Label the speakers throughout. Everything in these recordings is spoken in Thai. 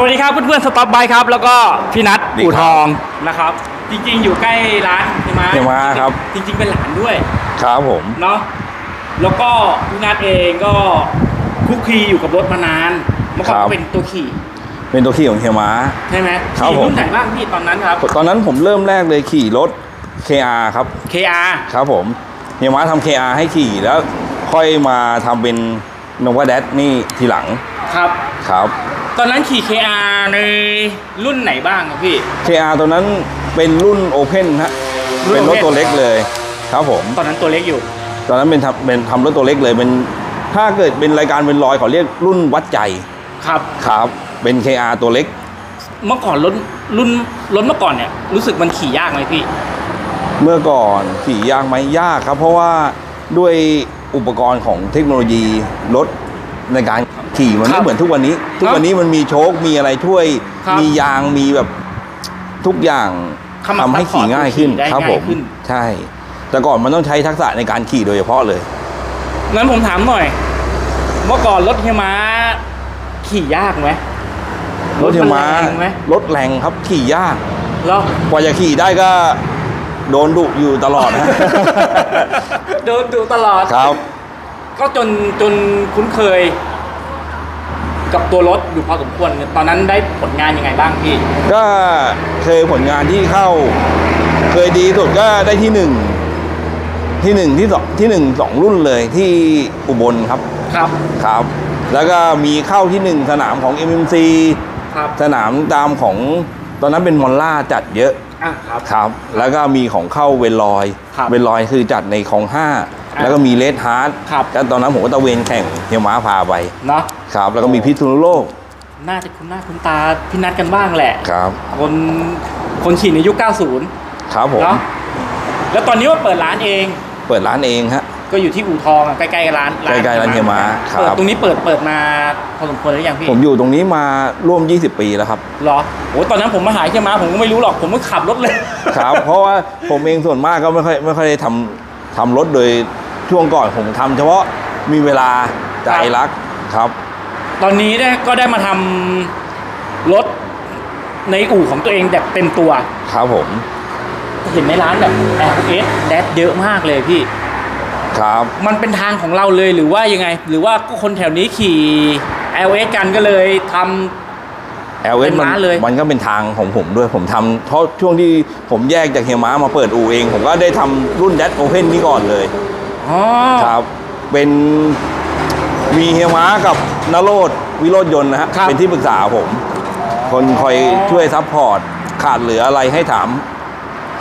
Speaker 1: สวัสดีครับเพื่อนๆสต็อปไบครับ แล้วก็พี่นัท
Speaker 2: ดีครับ
Speaker 1: อู่ทองนะครับ จริงๆ อยู่ใกล้ร้านเฮียมา
Speaker 2: เฮียม้าครับ
Speaker 1: จริงๆเป็นหลานด้วย
Speaker 2: ครับผม
Speaker 1: เนาะแล้วก็พี่นัทเองก็คลุกคลีอยู่กับรถมานานเมื่อก่อน
Speaker 2: ครั
Speaker 1: ก็
Speaker 2: บ
Speaker 1: เป็นตัวขี่
Speaker 2: เป็นตัวขี่ของเฮียม้า
Speaker 1: ใช่ไหม
Speaker 2: ครับ
Speaker 1: ขี่
Speaker 2: ผม
Speaker 1: รุ่นไหนบ้างพี่ตอนนั้นครับ
Speaker 2: ตอนนั้นผมเริ่มแรกเลยขี่รถ KR ครับ
Speaker 1: KR
Speaker 2: ครับผมเฮียม้าทำ KR ให้ขี่แล้วค่อยมาทำเป็นนวาแดดนี่ทีหลัง
Speaker 1: ครับ
Speaker 2: ครับ
Speaker 1: ตอนนั้นขี่ KR ในรุ่นไหนบ้างครับพี่
Speaker 2: KR ตัวนั้นเป็นรุ่นโอเพนฮะ
Speaker 1: รุ่น
Speaker 2: เป็นรถ
Speaker 1: Open
Speaker 2: ตัวเล็กเลยครับผม
Speaker 1: ตอนนั้นตัวเล็กอยู่
Speaker 2: ตอนนั้นเป็นทำเป็นทำรถตัวเล็กเลยเป็นถ้าเกิดเป็นรายการเป็นรอยเขาเรียกรุ่นวัดใจ
Speaker 1: ครับ
Speaker 2: ครับ เป็น KR ตัวเล็ก
Speaker 1: เมื่อก่อนรถรุ่นรถเมื่อก่อนเนี่ยรู้สึกมันขี่ยากไหมพี่
Speaker 2: เมื่อก่อนขี่ยากไหมยากครับ เพราะว่าด้วยอุปกรณ์ของเทคโนโลยีรถ ในการขี่มัน
Speaker 1: ครั
Speaker 2: ไม่
Speaker 1: บ
Speaker 2: เหมือนทุกวันนี้ ทุกวันนี้มันมีโชคมีอะไรช่วย
Speaker 1: ครับ
Speaker 2: มียางมีแบบทุกอย่าง
Speaker 1: เข้ามา
Speaker 2: ทำให้ขี่ง่ายขึ้น
Speaker 1: ได้
Speaker 2: ครับ
Speaker 1: ง่าย
Speaker 2: ผม
Speaker 1: ขึ้น
Speaker 2: ใช่ แต่ก่อนมันต้องใช้ทักษะในการขี่โดยเฉพาะเลย
Speaker 1: งั้นผมถามหน่อย เมื่อก่อนรถเฮียม้าขี่ยากไหม
Speaker 2: รถเทียมม้า
Speaker 1: แรงไหม
Speaker 2: รถแรงครับขี่ยาก
Speaker 1: เหรอก
Speaker 2: ว่าจะขี่ได้ก็โดนดุอยู่ตลอดนะ
Speaker 1: โดนดูตลอด
Speaker 2: ครับ
Speaker 1: ก็จนจนคุ้นเคย กับตัวรถอยู่พอสมควร ตอนนั้นได้ผลงานยังไงบ้างพี่
Speaker 2: ก็เคยผลงานที่เข้า เคยดีสุดก็ได้ที่หนึ่งที่หนึ่งที่สองที่หนึ่งสองรุ่นเลยที่อุบลครับ
Speaker 1: ครับ
Speaker 2: ครับ แล้วก็มีเข้าที่หนึ่งสนามของ MMC
Speaker 1: ครับ
Speaker 2: สนามตามของตอนนั้นเป็นมอลล่าจัดเยอะ
Speaker 1: อะครับ
Speaker 2: ครับ แล้วก็มีของเข้าเวนลอย
Speaker 1: ครับ
Speaker 2: เวนลอยคือจัดในของห้า
Speaker 1: อะ
Speaker 2: แล้วก็มีเลดฮาร์ด
Speaker 1: ครับ
Speaker 2: ก็ตอนนั้นผมก็ตะเวนแข่งเฮียม้าพาไป
Speaker 1: เนาะ
Speaker 2: ครับแล้วก็มีพิษณุโลก
Speaker 1: น่าจะคุ้นหน้าคุ้นตาพี่นัดกันบ้างแหละ
Speaker 2: ครับ
Speaker 1: คนคนขี่ในยุค 90
Speaker 2: ครับผม
Speaker 1: เนาะแล้วตอนนี้ว่าเปิดร้านเอง
Speaker 2: เปิดร้านเองฮะ
Speaker 1: ก็อยู่ที่อู่ทองอะใกล้ๆกับร้าน
Speaker 2: ใกล้ๆร้านเฮียม้าครับ
Speaker 1: เปิดตรงนี้เปิดเปิดมาพอสมควรแล้วยังพี่
Speaker 2: ผมอยู่ตรงนี้มาร่วม 20 ปีแล้วครับ
Speaker 1: เหรอโอ้ตอนนั้นผมมาหาเฮียม้าผมก็ไม่รู้หรอกผมก็ขับรถเลย
Speaker 2: ครับ เพราะว่าผมเองส่วนมากก็ไม่ค่อยไม่ค่อยได้ทำทำรถโดย ช่วงก่อนผมทำเฉพาะมีเวลาใจรักครับ
Speaker 1: ตอนนี้ได้ก็ได้มาทำรถในอู่ของตัวเองแบบเต็มตัว
Speaker 2: ครับผม
Speaker 1: เห็นในร้านแบบ LS แดดเยอะมากเลยพี่
Speaker 2: ครับ
Speaker 1: มันเป็นทางของเราเลยหรือว่ายังไง หรือว่าก็คนแถวนี้ขี่ LS กันก็เลยทำ
Speaker 2: แอลเอ
Speaker 1: เป็น
Speaker 2: มัน
Speaker 1: ม้าเลย
Speaker 2: มันก็เป็นทางของผมด้วยผมทำเพราะช่วงที่ผมแยกจากเฮียม้ามาเปิดอู่เอง ผมก็ได้ทำรุ่นแดดโอเพนนี้ก่อนเลย
Speaker 1: อ๋อ
Speaker 2: ครับเป็นมีเฮียม้ากับนโรดวิโรจน์ยนต์นะฮะ
Speaker 1: ครับ
Speaker 2: เป็นที่ปรึกษาผม คนคอยช่วยซัพพอร์ตขาดเหลืออะไรให้ถาม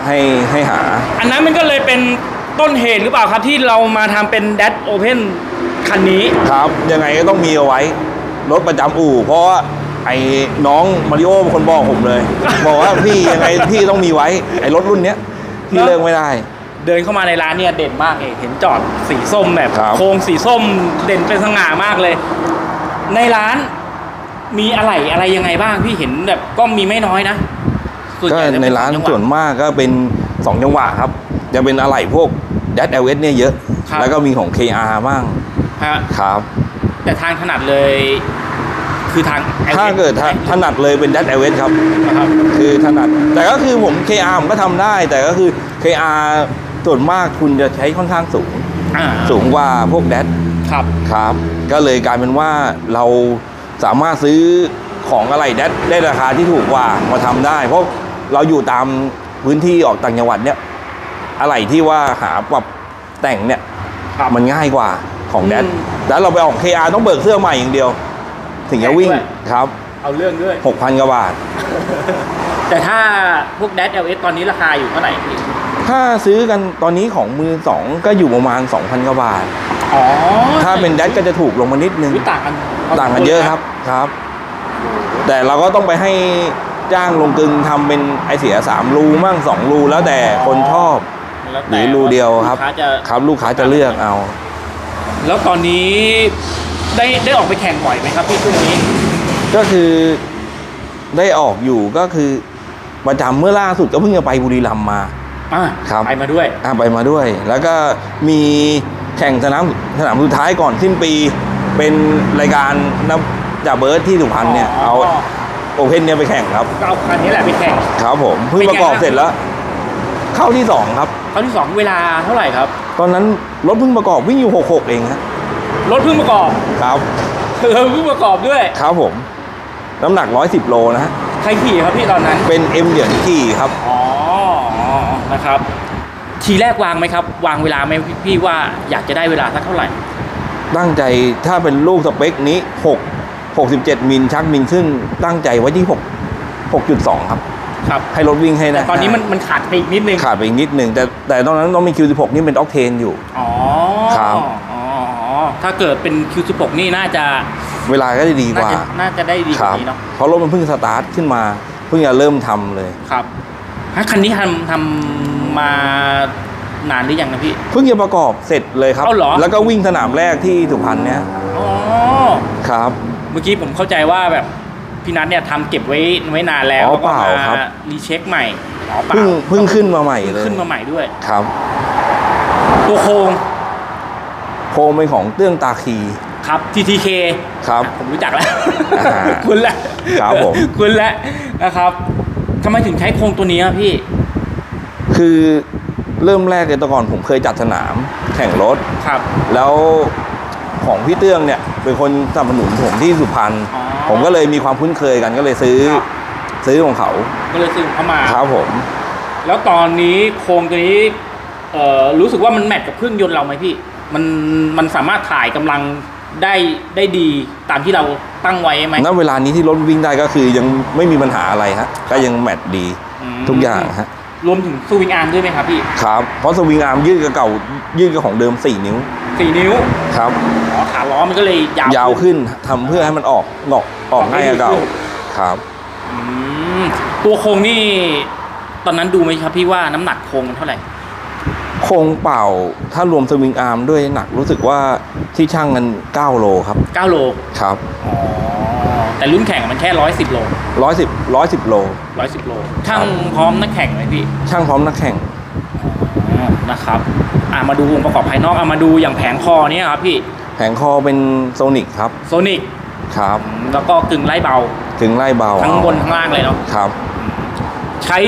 Speaker 2: ให้ให้หา
Speaker 1: อันนั้นมันก็เลยเป็นต้นเหตุหรือเปล่าครับ ที่เรามาทำเป็น d ด d Open คันนี้
Speaker 2: ครับยังไงก็ต้องมีเอาไว้ รถประจำอู่ เพราะว่าไอ้น้องมาริโอเป็นคนบอกผมเลย บอกว่าพี่ยังไงพี่ต้องมีไว้ ไอ้รถรุ่นเนี้ยพี่
Speaker 1: เนอะ
Speaker 2: เลิกไม่ได้
Speaker 1: เดินเข้ามาในร้านเนี่ยเด่นมากเลยเห็นจอดสีส้มแบบ
Speaker 2: ครับ
Speaker 1: โครงสีส้มเด่นเป็นสง่ามากเลย ในร้านมีอะไรอะไรยังไงบ้างพี่เห็นแบบก็มีไม่น้อยนะส่วน
Speaker 2: ก็
Speaker 1: ใหญ่จะ
Speaker 2: ใน
Speaker 1: เป็
Speaker 2: ร้าน
Speaker 1: สองจังหวะ
Speaker 2: ส่วนมากก็เป็นสองจังหวะครับ จะเป็นอะไหล่พวกแดดเอลเเนี่ยเยอะ
Speaker 1: ครับ
Speaker 2: แล้วก็มีของ KR บ้าง
Speaker 1: ฮะ
Speaker 2: ครับ
Speaker 1: แต่ทางถนัดเลย คือทาง LS
Speaker 2: ถ้าเกิดถถนัดเลยเป็นแดดเอลครับ
Speaker 1: นะครับ
Speaker 2: คือถนัด แต่ก็คือผม KR ผมก็ทำได้ แต่ก็คือ KR ส่วนมากคุณจะใช้ค่อนข้างสูง
Speaker 1: อ่า
Speaker 2: สูงกว่าพวกแดด
Speaker 1: ครับ
Speaker 2: ครับ ก็เลยกลายเป็นว่าเราสามารถซื้อของอะไรแดดได้ราคาที่ถูกกว่ามาทำได้ เพราะเราอยู่ตามพื้นที่ออกต่างจังหวัดเนี่ยอะไรที่ว่าหาปรับแต่งเนี่ย
Speaker 1: ครับ
Speaker 2: มันง่ายกว่าของแดด
Speaker 1: อืม
Speaker 2: แล้วเราไปออก KR ต้องเบิกเสื้อใหม่อย่างเดียว ถึงจะวิ่ง
Speaker 1: แพงด้วย
Speaker 2: ครับ
Speaker 1: เอาเรื่องด้วย
Speaker 2: 6,000กว่าบาท
Speaker 1: แต่ถ้าพวก d ด d LS ตอนนี้ราคาอยู่เท่าไหร่พี่
Speaker 2: ถ้าซื้อกันตอนนี้ของมือสองก็อยู่ประมาณ 2,000กว่าบาท
Speaker 1: อ๋อ
Speaker 2: ถ้าเป็นแดดก็จะถูกลงมานิดนึง
Speaker 1: อุ๊ยต่างกันพ
Speaker 2: ต่างกันเยอะครับครับ แต่เราก็ต้องไปให้จ้างลงกึงทำเป็นไอเสียสามรูมั่งสองรูแล้วแต่คนชอบ
Speaker 1: แล้ว
Speaker 2: ห
Speaker 1: แต่
Speaker 2: รือรูเดียวครับ
Speaker 1: ลูกค้าจะ
Speaker 2: ครับลูกค้าจะเลือกเอา
Speaker 1: แล้วตอนนี้ได้ได้ออกไปแข่งบ่อยไหมครับพี่ช่วงนี้
Speaker 2: ก็คือได้ออกอยู่ก็คือประจำเมื่อล่าสุดก็เพิ่งจะไปบุรีรัมย์มา
Speaker 1: อ่า
Speaker 2: ครับ
Speaker 1: ไปมาด้วย
Speaker 2: อ่าไปมาด้วย แล้วก็มีแข่งสนามสนามสุดท้ายก่อนสิ้นปีเป็นรายการนับจ่าเบิร์ดที่สุพรรณเนี่ยเอาโอเพนเนี่ยไปแข่งครับ
Speaker 1: ก็เอาคันนี้แหละไปแข่ง
Speaker 2: ครับผมเพิ่ง
Speaker 1: เป็นไง
Speaker 2: ประกอบ
Speaker 1: บ้าง
Speaker 2: เสร็จแล้ว เข้าที่สองครับ
Speaker 1: ครั้งที่สองเวลาเท่าไหร่ครับ
Speaker 2: ตอนนั้นรถเพิ่งประกอบวิ่งอยู่หกหกเองฮะ
Speaker 1: รถเพิ่งประกอบ
Speaker 2: ครับ
Speaker 1: เออเพิ่งประกอบด้วย
Speaker 2: ครับผม น้ำหนักร้อยสิบโลนะฮะ
Speaker 1: ใครขี่ครับพี่ตอนนั้น
Speaker 2: เป็นเอ็มเหลืองขี่ครับ
Speaker 1: อ๋อ นะครับ ทีแรกวางไหมครับ วางเวลาไหมพี่พี่ว่าอยากจะได้เวลาสักเท่าไหร่
Speaker 2: ตั้งใจถ้าเป็นลูกสเปคนี้หกหกสิบเจ็ดมิลชักมิลครึ่งตั้งใจไว้ที่หกหกจุดสองครับ
Speaker 1: ครับ
Speaker 2: ให้รถวิ่งให้
Speaker 1: แต่
Speaker 2: นะ
Speaker 1: ตอนนี้มันมันขาดไปอีกนิดนึง
Speaker 2: ขาดไปอีกนิดหนึ่งแต่แต่ตอนนั้นต้องมี Q16 นี่เป็นออกเทนอยู่
Speaker 1: อ๋อ
Speaker 2: ครับ
Speaker 1: อ๋อถ้าเกิดเป็น Q16 นี่น่าจะ
Speaker 2: เวลาก็จะดีก
Speaker 1: น่า
Speaker 2: ว่า
Speaker 1: จะน่าจะได้ดีก
Speaker 2: ครั
Speaker 1: ว่า
Speaker 2: บ
Speaker 1: นี้เนาะ
Speaker 2: เพราะรถมันเพิ่งสตาร์ทขึ้นมา เพิ่งจะเริ่มทำเลย
Speaker 1: ครับ ฮะคันนี้ทำทำมานานหรือยังนะพี่
Speaker 2: เพิ่งจะประกอบเสร็จเลยครับ
Speaker 1: เอาเหรอ
Speaker 2: แล้วก็วิ่งสนามแรกที่สุพรรณเนี่ย
Speaker 1: อ๋อ
Speaker 2: ครับ
Speaker 1: เมื่อกี้ผมเข้าใจว่าแบบพี่นัทเนี่ยทำเก็บไว้ไว้นานแล้ว
Speaker 2: อ๋อ
Speaker 1: แล้วก็
Speaker 2: เปล่าครับ
Speaker 1: รีเช็คใหม่อ๋อเปล่า
Speaker 2: เพิ่งเพิ่งขึ้นมาใหม่เลย
Speaker 1: ขึ้นมาใหม่ด้วย
Speaker 2: ครับ
Speaker 1: ตัวโครง
Speaker 2: โครงเป็นของเตื้องตาคี
Speaker 1: ครับ TTK
Speaker 2: ครับ
Speaker 1: ผมรู้จักแล้ว
Speaker 2: อ่า
Speaker 1: คุณแหละ
Speaker 2: ครับผม
Speaker 1: คุณแหละนะครับ ทำไมถึงใช้โครงตัวนี้อะพี่
Speaker 2: คือเริ่มแรกเลยแต่ก่อนผมเคยจัดสนามแข่งรถ
Speaker 1: ครับ
Speaker 2: แล้วของพี่เตื้องเนี่ย เป็นคนสนับสนุนผมที่สุพรรณ
Speaker 1: อ๋อ
Speaker 2: ผมก็เลยมีความคุ้นเคยกันก็เลยซื้อ
Speaker 1: ครับ
Speaker 2: ซื้อของเขา
Speaker 1: ก็เลยซื้อเข้ามา
Speaker 2: ครับผม
Speaker 1: แล้วตอนนี้โครงตัวนี้เอ่อรู้สึกว่ามันแมทกับเครื่องยนต์เราไหมพี่ มันมันสามารถถ่ายกำลัง ได้ได้ดีตามที่เราตั้งไว้ไหม
Speaker 2: ณเวลานี้ที่รถวิ่งได้ก็คือยังไม่มีปัญหาอะไรฮะก็ยังแมทดี
Speaker 1: อืม
Speaker 2: ทุกอย่างฮะ
Speaker 1: รวมถึงสวิงอาร์มด้วยไหมครับพี่
Speaker 2: ครับเพราะสวิงอาร์มยืดกับเก่ายืดกับของเดิม 4 นิ้ว
Speaker 1: สี่นิ้ว
Speaker 2: ครับ
Speaker 1: อ๋อขาล้อมันก็เลยยาวยา
Speaker 2: วขึ้นทำเพื่อให้มันออกงอกออกง่ายกว่าเก่าครับ
Speaker 1: อืมตัวโครงนี่ ตอนนั้นดูไหมครับพี่ว่าน้ำหนักโครงมันเท่าไหร่
Speaker 2: โครงเปล่าถ้ารวมสวิงอาร์มด้วยหนักรู้สึกว่าที่ช่างกัน9โลครับ
Speaker 1: 9โล
Speaker 2: ครับ
Speaker 1: อ๋อแต่รุ่นแข่งมันแค่110โล
Speaker 2: 110 110โล
Speaker 1: 110โลช่างพร้อมนักแข่งไหมพี่
Speaker 2: ช่างพร้อมนักแข่ง
Speaker 1: อ๋อนะครับอ่ามาดูองค์ประกอบภายนอกอะมาดูอย่างแผงคอเนี่ยครับพี่
Speaker 2: แผงคอเป็นโซนิกครับ
Speaker 1: โซนิก
Speaker 2: ครับ
Speaker 1: แล้วก็กึ่งไล่เบา
Speaker 2: ถึงไล่เบา
Speaker 1: ทั้ง
Speaker 2: เอา
Speaker 1: บนทั้งล่างเลยเนาะ
Speaker 2: ครับ
Speaker 1: ใช้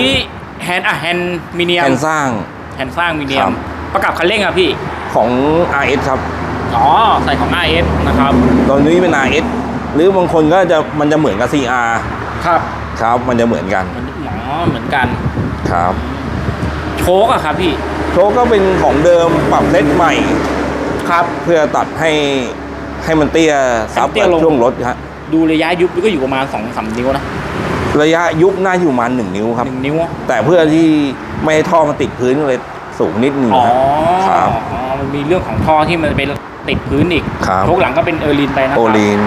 Speaker 1: แฮนด์อะแฮนด์มิเนีย
Speaker 2: แผ่
Speaker 1: ม
Speaker 2: นสร้าง
Speaker 1: แฮนด์สร้างมิเนีย
Speaker 2: ครั
Speaker 1: ม
Speaker 2: บ
Speaker 1: ประกับคันเร่งอะพี่
Speaker 2: ของ RS ครับ
Speaker 1: อ๋อ ใส่ของ RS นะครับ
Speaker 2: ตอนนี้เป็น RS หรือบางคนก็จะมันจะเหมือนกับ CR
Speaker 1: ครับ
Speaker 2: ครับ มันจะเหมือนกัน
Speaker 1: มันหมอเหมือนกัน
Speaker 2: ครับ
Speaker 1: โชคอะครับพี่
Speaker 2: โชคก็เป็นของเดิมปรับเซตใหม่
Speaker 1: ครับ
Speaker 2: เพื่อตัดให้ให้มันเตี้ยซับ
Speaker 1: ให้เตี้ยลง
Speaker 2: ช่วงรถฮะ
Speaker 1: ดูระยะยุบก็อยู่ประมาณ2อสนิ้วนะ
Speaker 2: ระยะยุบหน้าอยู่ประมาณหนึ่งนิ้วครับ
Speaker 1: หนึ่งนิ้ว
Speaker 2: แต่เพื่อที่ ไม่ให้ท่อมันติดพื้นก็เลยสูงนิดนึง
Speaker 1: อ๋อ
Speaker 2: ฮะครับ
Speaker 1: อ๋อมันมีเรื่องของท่อที่มันไปติดพื้นอีก
Speaker 2: ครับ
Speaker 1: โชคหลังก็เป็นเออร์ลินไปนะค
Speaker 2: โอ
Speaker 1: รับ
Speaker 2: ลีน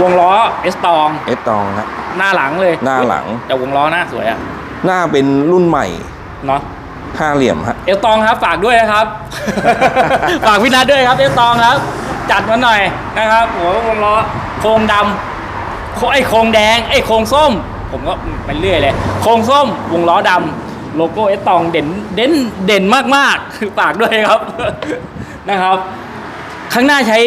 Speaker 1: วงล้อเอสตอง
Speaker 2: เอสตองฮะ
Speaker 1: หน้าหลังเลย
Speaker 2: หน้าหลัง
Speaker 1: แต่วงล้อหน้าสวยอะ
Speaker 2: หน้าเป็นรุ่นใหม่
Speaker 1: เนาะ
Speaker 2: ห้าเหลี่ยมฮะ
Speaker 1: เอสตองครับฝากด้วยนะครับ ฝากพี่นัทด้วยครับเอสตองครับ จัดมาหน่อยนะครับหัววงล้อโครงดำโคไอ้โครงแดงไอ้โครงส้ม ผมก็ไปเรื่อยเลย โครงส้มวงล้อดำ โลโก้เอสตองเด่นเด่นเด่นมากๆฝากด้วยครับนะครับ ข้างหน้าใช้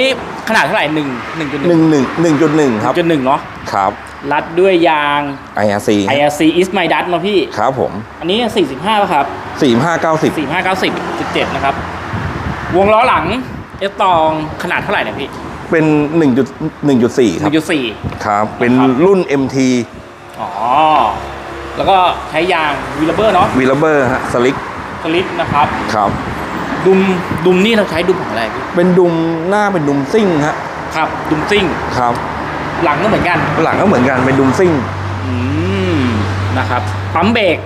Speaker 1: ขนาดเท่าไหร่หนึ่งหนึ่งจุดห
Speaker 2: ห
Speaker 1: นึ่
Speaker 2: นึ่
Speaker 1: ง
Speaker 2: งหนึ่งหนึ่งจุดหนึ่งครับ
Speaker 1: จุดหนึ่งเนาะ
Speaker 2: ครับ
Speaker 1: รัดด้วยยาง
Speaker 2: IRC
Speaker 1: IRC Is My Dust มาพี่
Speaker 2: ครับผม
Speaker 1: อันนี้ 45ป่ะครับ
Speaker 2: สี่ห้าเก้าสิบ
Speaker 1: สี่ห้าเก้าสิบสิบเจ็ดนะครับ วงล้อหลังเอสตองขนาดเท่าไหร่เนี่ยพี่
Speaker 2: เป็นหนึ่งจุดหนึ่งจุดสี่
Speaker 1: ห
Speaker 2: ครั
Speaker 1: นึ่
Speaker 2: บ
Speaker 1: งจุดสี่
Speaker 2: ครับ เป็น
Speaker 1: นะครับ
Speaker 2: รุ่น MT
Speaker 1: อ๋อ แล้วก็ใช้ยางวีลเบอร์เนาะ
Speaker 2: วีลเบอร์ฮะสลิก
Speaker 1: สลิปนะครับ
Speaker 2: ครับ
Speaker 1: ดุมดุมนี่เราใช้ดุมของอะไรพี่
Speaker 2: เป็นดุมหน้าเป็นดุมซิ่งฮะ
Speaker 1: ครับ ดุมซิ่ง
Speaker 2: ครับ
Speaker 1: หลังก็เหมือนกัน
Speaker 2: หลังก็เหมือนกันเป็นดุมซิ่ง
Speaker 1: อืมนะครับปั๊มเบรก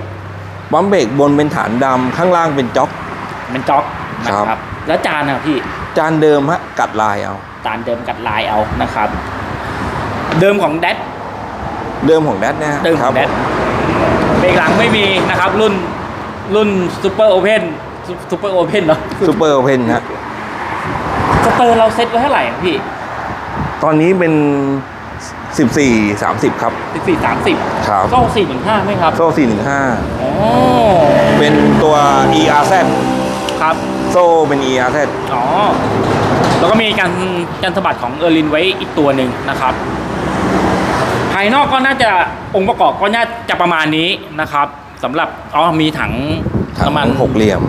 Speaker 2: ปั๊มเบรกบนเป็นฐานดำข้างล่างเป็นจ็อก
Speaker 1: มันจ็อกนะค
Speaker 2: ครั
Speaker 1: รับ
Speaker 2: บ
Speaker 1: แล้วจานอะพี่
Speaker 2: จานเดิมฮะกัดลายเอา
Speaker 1: จานเดิมกัดลายเอานะครับ เดิมของแดด
Speaker 2: เดิมของแดดเนี่ยฮะ
Speaker 1: เดิม
Speaker 2: ค
Speaker 1: ข
Speaker 2: รั
Speaker 1: อบงแดด เบรกหลังไม่มีนะครับ รุ่นรุ่นซูเปอร์โอเพนซูเปอร์โอเพนเนาะ
Speaker 2: ซูเปอร์โอเพนฮะ
Speaker 1: สเตอร์เราเซ็ตไว้เท่าไหร่อะพี่
Speaker 2: ตอนนี้เป็นสิบสี่สามสิบครับ
Speaker 1: สิบสี่สามสิบ
Speaker 2: ครับ
Speaker 1: โซ่สี่ถึงห้าไหมครับ
Speaker 2: โซ่สี่หนึ่งห้า
Speaker 1: อ๋อ
Speaker 2: เป็นตัว ERZ
Speaker 1: ครับ
Speaker 2: โซ่เป็น ERZ
Speaker 1: อ๋อ แล้วก็มีการการสะบัดของเออร์ลินไว้อีกตัวหนึ่งนะครับภายายนอกก็น่าจะองค์ประกอบก็น่าจะประมาณนี้นะครับสำหรับอ๋อมีถัง
Speaker 2: ถัง
Speaker 1: น้ำมัน
Speaker 2: หกเหลี่ยม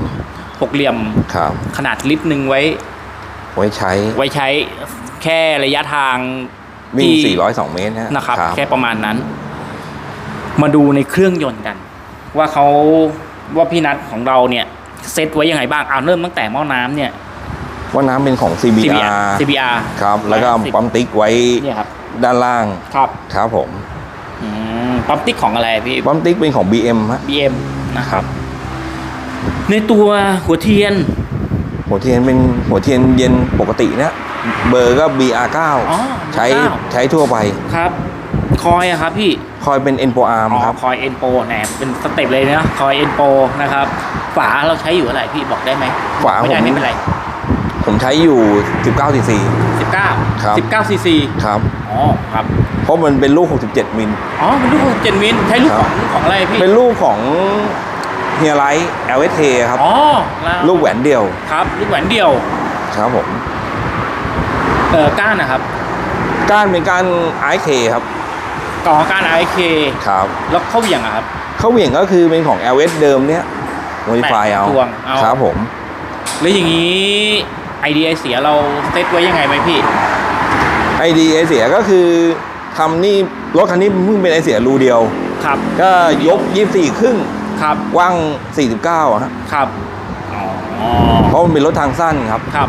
Speaker 1: หกเหลี่ยม
Speaker 2: ครับ
Speaker 1: ขนาดลิตรหนึ่งไว้
Speaker 2: ไว้ใช้
Speaker 1: ไว้ใช้แค่ระยะทาง
Speaker 2: วิ่ง
Speaker 1: ที่
Speaker 2: 402 เมตรนะ
Speaker 1: นะครับ แค่ประมาณนั้น มาดูในเครื่องยนต์กัน ว่าเขาว่าพี่นัทของเราเนี่ย เซตไว้ยังไงบ้างเอาเริ่มตั้งแต่หม้อน้ำเนี่ย
Speaker 2: ว่าน้ำเป็นของ CBR
Speaker 1: CBR
Speaker 2: ครับ แล้วก็
Speaker 1: สิบ
Speaker 2: ปั๊มติ๊กไว้
Speaker 1: เนี่ยครับ
Speaker 2: ด้านล่าง
Speaker 1: ครับ
Speaker 2: ครับผม
Speaker 1: อืมปั๊มติ๊กของอะไรพี่
Speaker 2: ปั๊มติ๊กเป็นของ BM ฮะ
Speaker 1: BM นะครับ ในตัวหัวเทียน
Speaker 2: หัวเทียนเป็นหัวเทียนเย็นปกตินะเบอร์ก็ BR9
Speaker 1: อ๋อ
Speaker 2: ใช้
Speaker 1: BR9
Speaker 2: ใช้ทั่วไป
Speaker 1: ครับคอยอะครับพี่
Speaker 2: คอยเป็น Enpo Arm
Speaker 1: อ๋อ
Speaker 2: ครับ
Speaker 1: คอยเอ็นโปแหนเป็นสเต็ปเลยนะคอยเอ็นโปนะครับ ฝาเราใช้อยู่อะไรพี่บอกได้ไหม
Speaker 2: ฝา
Speaker 1: ไม่ได้
Speaker 2: ผม
Speaker 1: ไม่เป็นไร
Speaker 2: ผมใช้อยู่ 19 cc
Speaker 1: 19
Speaker 2: ครับ
Speaker 1: 19 ซีซี
Speaker 2: ครับ
Speaker 1: อ๋อ ครับ
Speaker 2: เพราะมันเป็นลูก 67 มิล
Speaker 1: อ๋อเป็นลูกของเจนวินใช้ลูก
Speaker 2: ครั
Speaker 1: ข
Speaker 2: บ
Speaker 1: องของอะไรพี่
Speaker 2: เป็นลูกของเฮียไลท์ LST ครับ
Speaker 1: อ๋อแล้ว
Speaker 2: ลูกแหวนเดียว
Speaker 1: ครับ ลูกแหวนเดียว
Speaker 2: ครับผม
Speaker 1: เออก้านนะครับ
Speaker 2: ก้านเป็นก้าน IK ครับ
Speaker 1: กล่องก้านไอเค
Speaker 2: ครับ
Speaker 1: แล้วเข้าเหวี่ยงอะครับ
Speaker 2: เขาเหวี่ยงก็คือเป็นของ LS เดิมเนี้ย modify เอา
Speaker 1: แตะทวงเอา
Speaker 2: ครับผม
Speaker 1: แล้วอย่างนี้ ไอเดียเสียเราเซตไว้ยังไงไหมพี่
Speaker 2: ไอดีไอเสียก็คือทำนี่รถคันนี้เพิ่งเป็นไอเสียรูเดียว
Speaker 1: ครับ
Speaker 2: ก็ยก 24 ครึ่ง
Speaker 1: ครับ
Speaker 2: กว้าง 49อะฮะ
Speaker 1: ครับอ๋อ
Speaker 2: เพราะมันเป็นรถทางสั้นครับ
Speaker 1: ครับ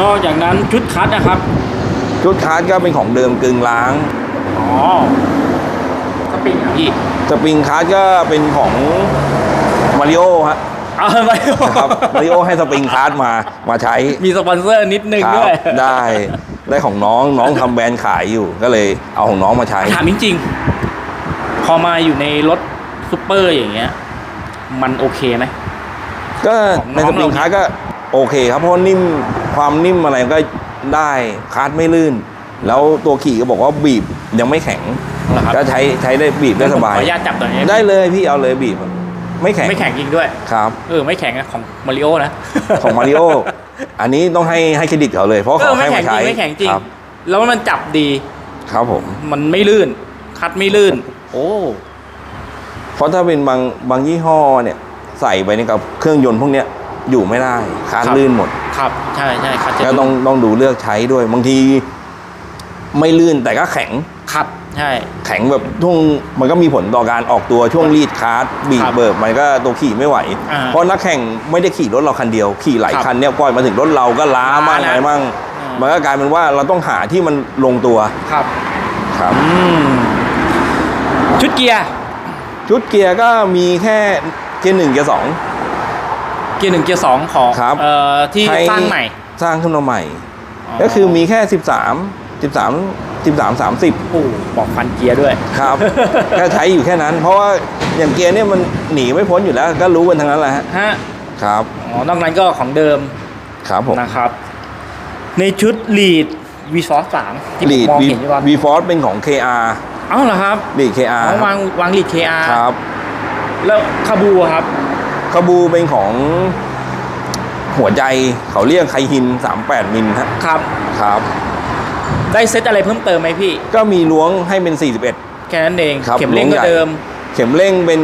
Speaker 1: นอกจากนั้นชุดคัดนะครับ
Speaker 2: ชุดคาร์ดก็เป็นของเดิมกึ่งล้าง
Speaker 1: อ๋อสปริงอะพี่
Speaker 2: สปริงคาร์ดก็เป็นของมาริโอฮะ
Speaker 1: เอาไป
Speaker 2: ครับมาริโอให้สปริงคาร์ดมามาใช้
Speaker 1: มีสปอนเซอร์นิดนึง
Speaker 2: ครับ
Speaker 1: ด้วย
Speaker 2: ได้ได้ของน้องน้องทำแบรนด์ขายอยู่ ก็เลยเอาของน้องมาใช้
Speaker 1: ถามจริงๆ พอมาอยู่ในรถซูเปอร์อย่างเงี้ย มันโอเคไหม
Speaker 2: ก็
Speaker 1: ของน้
Speaker 2: ใน
Speaker 1: อง
Speaker 2: สปริง
Speaker 1: เรา
Speaker 2: คาร์ดก็โอเคครับเพราะว่านิ่มความนิ่มอะไรก็ได้คาร์ดไม่ลื่น แล้วตัวขี่ก็บอกว่าบีบยังไม่แข็ง
Speaker 1: นะครับ
Speaker 2: ก็ใช้ใช้ได้บีบได้สบาย
Speaker 1: ขออนุญาตจับตัวนี้
Speaker 2: ได้เลยพี่เอาเลยบีบ ไม่แข็ง
Speaker 1: ไม่แข็งจริงด้วย
Speaker 2: ครับ
Speaker 1: เออไม่แข็งอะของมาริโอนะ
Speaker 2: ของมาริโออันนี้ต้องให้ให้เครดิตเขาเลยเพราะ
Speaker 1: เอ
Speaker 2: เขา
Speaker 1: อไม่
Speaker 2: ให้
Speaker 1: แข็
Speaker 2: มางใช้
Speaker 1: จริงไม่แข็งจริง
Speaker 2: ครับ
Speaker 1: แล้วมันจับดี
Speaker 2: ครับผม
Speaker 1: มันไม่ลื่น คัดไม่ลื่น โอ้
Speaker 2: เพราะถ้าเป็นบางบางยี่ห้อเนี่ย ใส่ไปในกับเครื่องยนต์พวกเนี้ยอยู่ไม่ได้คาน
Speaker 1: ครับ
Speaker 2: ลื่นหมด
Speaker 1: ครับใช่ใช่คัดจะ
Speaker 2: ก็ต้องต้องดูเลือกใช้ด้วยบางที ไม่ลื่นแต่ก็แข็ง
Speaker 1: ครับ ใช่
Speaker 2: แข็งแบบช่วงมันก็มีผลต่อการออกตัวช่วงรีดคาร์ดบี
Speaker 1: ครับบ
Speaker 2: เบิกมันก็ตัวขี่ไม่ไหว
Speaker 1: อ่า
Speaker 2: เพราะนักแข่งไม่ได้ขี่รถเราคันเดียว ขี่หลาย
Speaker 1: ครับ
Speaker 2: คันเนี่ยปล่อยมาถึงรถเราก็ล้ามั่ง
Speaker 1: ล้านะ
Speaker 2: อะไรมั่ง
Speaker 1: อ่ามั
Speaker 2: มันก็กลายเป็นว่าเราต้องหาที่มันลงตัว
Speaker 1: ครับ
Speaker 2: ครับ
Speaker 1: อืมชุดเกียร์
Speaker 2: ชุดเกียร์ก็มีแค่เกียร์หนึ่งเกียร์สอง
Speaker 1: เกียร์หนึ่งเกียร์สองของ
Speaker 2: ครับ
Speaker 1: เอ่อที่สร้างใหม่
Speaker 2: สร้างขึ้นมาใหม่ ก็คือมีแค่สิบ สามสิบสามสิบสามสามสิบ
Speaker 1: โอ้บอกฟันเกียร์ด้วย
Speaker 2: ครับ ก็ใช้อยู่แค่นั้น เพราะว่าอย่างเกียร์เนี่ยมันหนีไม่พ้นอยู่แล้ว ก็รู้กันทั้งนั้นแหละฮะ
Speaker 1: ฮะ
Speaker 2: ครับ
Speaker 1: อ๋อนอกนั้นก็ของเดิม
Speaker 2: ครับผม
Speaker 1: นะครับ ในชุดลีดวีซอสสามที่ผม
Speaker 2: ลีด
Speaker 1: มอง
Speaker 2: วี
Speaker 1: เห็นอยู่ว่า
Speaker 2: วีฟอร์เป็นของ KR
Speaker 1: เอ้าเหรอครับ
Speaker 2: ลีด KR
Speaker 1: อ๋อวางวางลีด KR
Speaker 2: ครับ
Speaker 1: แล้วคาบูอะครับ
Speaker 2: คาบูเป็นของหัวใจเขาเรียกไคฮิน 38 มิลฮะ
Speaker 1: ครับ
Speaker 2: ครับ
Speaker 1: ได้เซตอะไรเพิ่มเติมไหมพี่
Speaker 2: ก็มีล้วงให้เป็น 41
Speaker 1: แค่นั้นเอง
Speaker 2: ครับ
Speaker 1: เข็มเร่ง
Speaker 2: ล้ว
Speaker 1: ก็
Speaker 2: ใหญ่
Speaker 1: เดิม
Speaker 2: เข็มเร่งเป็น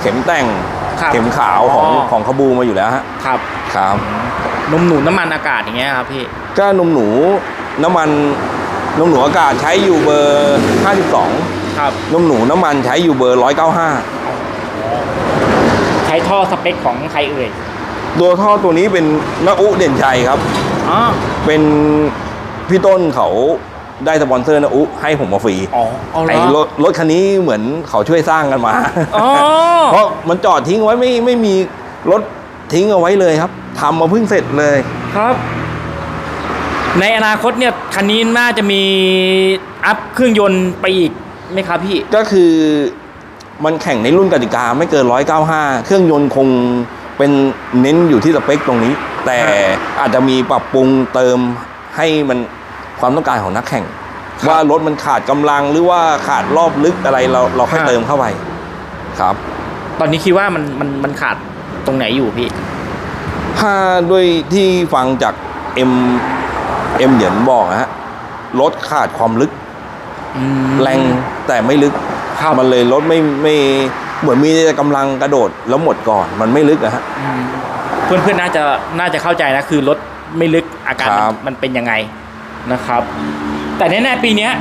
Speaker 2: เข็มแต่ง
Speaker 1: ครับ
Speaker 2: เข็มขาวของ
Speaker 1: อ๋อ
Speaker 2: ของคาบูมาอยู่แล้วฮะ
Speaker 1: ครับ
Speaker 2: ครับ
Speaker 1: นมหนูน้ำมันอากาศอย่างเงี้ยครับพี่
Speaker 2: ก็นมหนูน้ำมันนมหนูอากาศใช้อยู่เบอร์ 52
Speaker 1: ครับ
Speaker 2: นมหนูน้ำมันใช้อยู่เบอร์
Speaker 1: ใช้ท่อสเปคของใครเอ่ย
Speaker 2: 195ตัวท่อตัวนี้เป็นนอุเด่นชัยครับ
Speaker 1: อ๋อ
Speaker 2: เป็น พี่ต้นเขาได้สปอนเซอร์นอุให้ผมมาฟรี
Speaker 1: อ๋อเอาเหร
Speaker 2: ไอ้
Speaker 1: อ
Speaker 2: รถรถคันนี้เหมือนเขาช่วยสร้างกันมา
Speaker 1: อ๋อ
Speaker 2: เพราะมันจอดทิ้งไว้ไม่ไม่มีรถทิ้งเอาไว้เลยครับทำมาเพิ่งเสร็จเลย
Speaker 1: ครับ ในอนาคตเนี่ยคันนี้น่าจะมีอัพเครื่องยนต์ไปอีกไหมครับพี่
Speaker 2: ก็คือมันแข่งในรุ่นกติกาไม่เกิน 195 เครื่องยนต์คงเป็นเน้นอยู่ที่สเปคตรงนี้ แต่อาจจะมีปรับปรุงเติม ให้มันความต้องการของนักแข่ง
Speaker 1: ครับ
Speaker 2: ว่ารถมันขาดกำลังหรือว่าขาดรอบลึกอะไรเราเราค่อย
Speaker 1: ครับ
Speaker 2: เติมเข้าไปครับ
Speaker 1: ตอนนี้คิดว่ามันมันมันขาดตรงไหนอยู่พี่
Speaker 2: ถ้าด้วยที่ฟังจากเอ็มเอ็มเหยินบอกนะฮะรถขาดความลึก
Speaker 1: อืม
Speaker 2: แรงแต่ไม่ลึก
Speaker 1: ครับ
Speaker 2: มันเลยรถไม่ไม่เหมือนมีแต่กำลังกระโดดแล้วหมดก่อน มันไม่ลึกอะฮะ
Speaker 1: อืมเพื่อนๆน่าจะน่าจะเข้าใจนะคือรถ ไม่ลึกอาการ
Speaker 2: ค
Speaker 1: มั
Speaker 2: รั
Speaker 1: น
Speaker 2: บ
Speaker 1: มันเป็นยังไงนะครับ แต่แน่ๆปีเนี้ย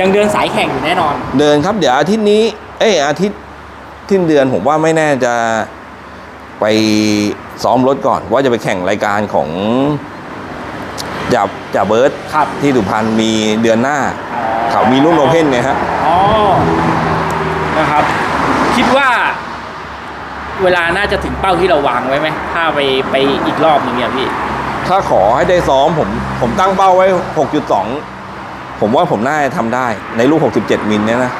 Speaker 1: ยังเดินสายแข่งอยู่แน่นอน
Speaker 2: เดินครับเดี๋ยวอาทิตย์นี้ เอ้ยอาทิตย์ที่เดือนผมว่าไม่แน่จะไปซ้อมรถก่อน ว่าจะไปแข่งรายการของจ่าจ่าเบิร์ด
Speaker 1: ครับ
Speaker 2: ที่สุพรรณมีเดือนหน้าเขามีรุ่นโอเพ่นไงฮะ
Speaker 1: อ๋อนะครับ คิดว่า เวลาน่าจะถึงเป้าที่เราวางไว้ไหมถ้าไปไปอีกรอบหนึงเนี่ยพี่
Speaker 2: ถ้าขอให้ได้ซ้อมผมผมตั้งเป้าไว้ 6.2 ผมว่าผมน่าจะทำได้ในลูก 67 มิลเนี่ยนะ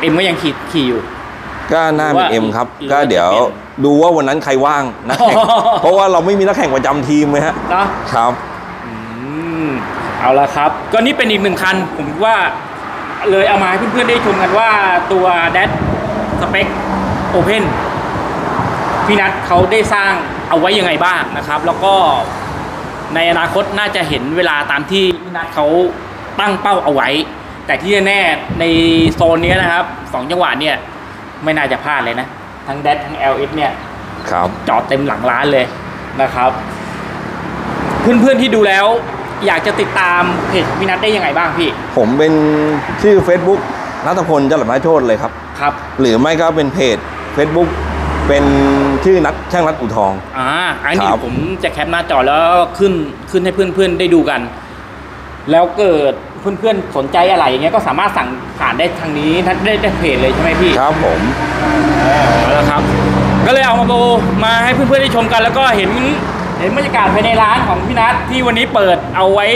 Speaker 1: เอ็มก็ยังขี่ขี่อยู่
Speaker 2: ก็น่าเป็น
Speaker 1: ว่า
Speaker 2: เอ็มครับ
Speaker 1: หรือ
Speaker 2: ก็
Speaker 1: ว่าจะ
Speaker 2: เดี๋ยว
Speaker 1: เป็น
Speaker 2: ดูว่าวันนั้นใครว่างนักแข่ง
Speaker 1: อ๋อ
Speaker 2: เพราะว่าเราไม่มีนักแข่งประจำทีมเลยฮะ
Speaker 1: เนาะ
Speaker 2: ครับ
Speaker 1: อืมเอาละครับ ก็นี่เป็นอีกหนึ่งคัน ผมว่าเลยเอามาให้เพื่อนๆได้ชมกันว่าตัวแดดสเปคโอเพนพี่นัทเขาได้สร้างเอาไว้ยังไงบ้างนะครับ แล้วก็ ในอนาคตน่าจะเห็นเวลาตามที่พี่นัทเขาตั้งเป้าเอาไว้ แต่ที่แน่ๆในโซนเนี้ยนะครับสองจังหวะเนี่ยไม่น่าจะพลาดเลยนะ ทั้งแดดทั้ง LS เนี่ย
Speaker 2: ครับ
Speaker 1: จอดเต็มหลังร้านเลยนะครับ เพื่อนๆที่ดูแล้ว อยากจะติดตามเพจพี่นัทได้ยังไงบ้างพี่
Speaker 2: ผมเป็นชื่อ Facebook นัทพลจรัสมาโชตเลยครับ
Speaker 1: ครับ
Speaker 2: หรือไม่ก็เป็นเพจ Facebook เป็นชื่อนัทช่างนัทอุทอง
Speaker 1: อ่าอันนี้
Speaker 2: ครับ
Speaker 1: ผมจะแคปหน้าจอแล้วขึ้นขึ้นให้เพื่อนๆได้ดูกัน แล้วเกิดเพื่อนๆสนใจอะไรอย่างเงี้ยก็สามารถสั่งผ่านได้ทางนี้ได้ได้ได้เพจเลยใช่ไหมพี่
Speaker 2: ครับผม
Speaker 1: เอาละครับ ก็เลยเอามาโบมาให้เพื่อนๆได้ชมกัน แล้วก็เห็นเห็นบรรยากาศภายในร้านของพี่นัทที่วันนี้เปิดเอาไว้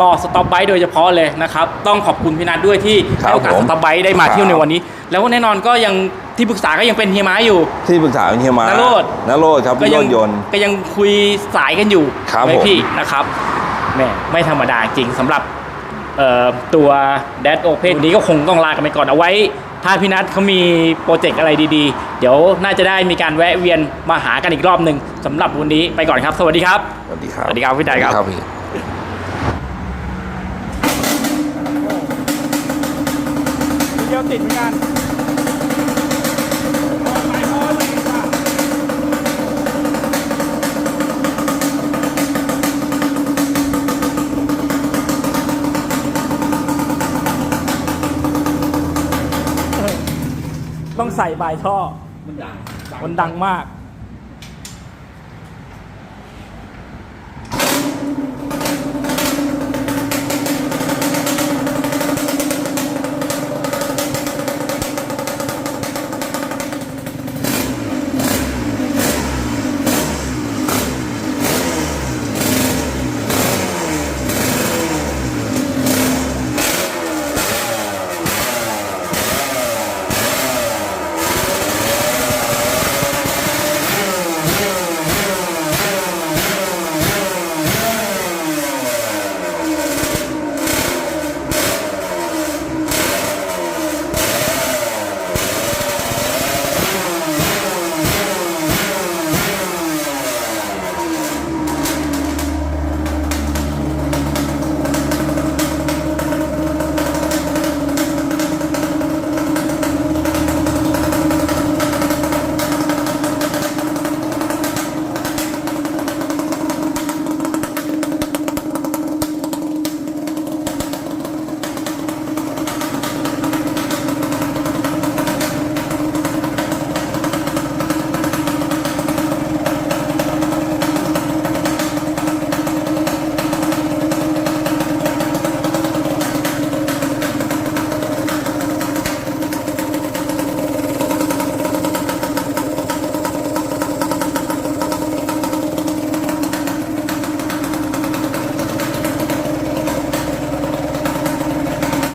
Speaker 1: รอสต็อปไบต์โดยเฉพาะเลยนะครับ ต้องขอบคุณพี่นัทด้วยที่
Speaker 2: ครั
Speaker 1: ให้
Speaker 2: บ
Speaker 1: โอกาส
Speaker 2: ผม
Speaker 1: สต็อปไบต์ได้มา
Speaker 2: ครับ
Speaker 1: เที่ยวในวันนี้ แล้วแน่นอนก็ยัง ที่ปรึกษาก็ยังเป็นเฮียม้าอยู่
Speaker 2: ที่ปรึกษาเป็นเฮียมาน
Speaker 1: โรจน์
Speaker 2: นโรดครับ
Speaker 1: ก็
Speaker 2: พี่
Speaker 1: ยั
Speaker 2: โรจน์ยนต์
Speaker 1: ก็ยังคุยสายกันอยู่
Speaker 2: ครับ
Speaker 1: ไหม
Speaker 2: ผม
Speaker 1: พี่นะครับแหม่ไม่ธรรมดาจริงสำหรับเอ่อตัว d ด d Open วันนี้ก็คงต้องลากันไปก่อนเอาไว้ ถ้าพี่นัทเขามีโปรเจกต์อะไรดีๆ เดี๋ยวน่าจะได้มีการแวะเวียนมาหากันอีกรอบหนึ่งสำหรับวันนี้ไปก่อนครับ สวัสดีครับ
Speaker 2: สวัสดีครับ
Speaker 1: สวัสดีครับพี่ใดครับ
Speaker 2: ครับพี่
Speaker 1: เดียวติดเหมือนกัน ใส่ปลายท่อ มันดัง มันดังมาก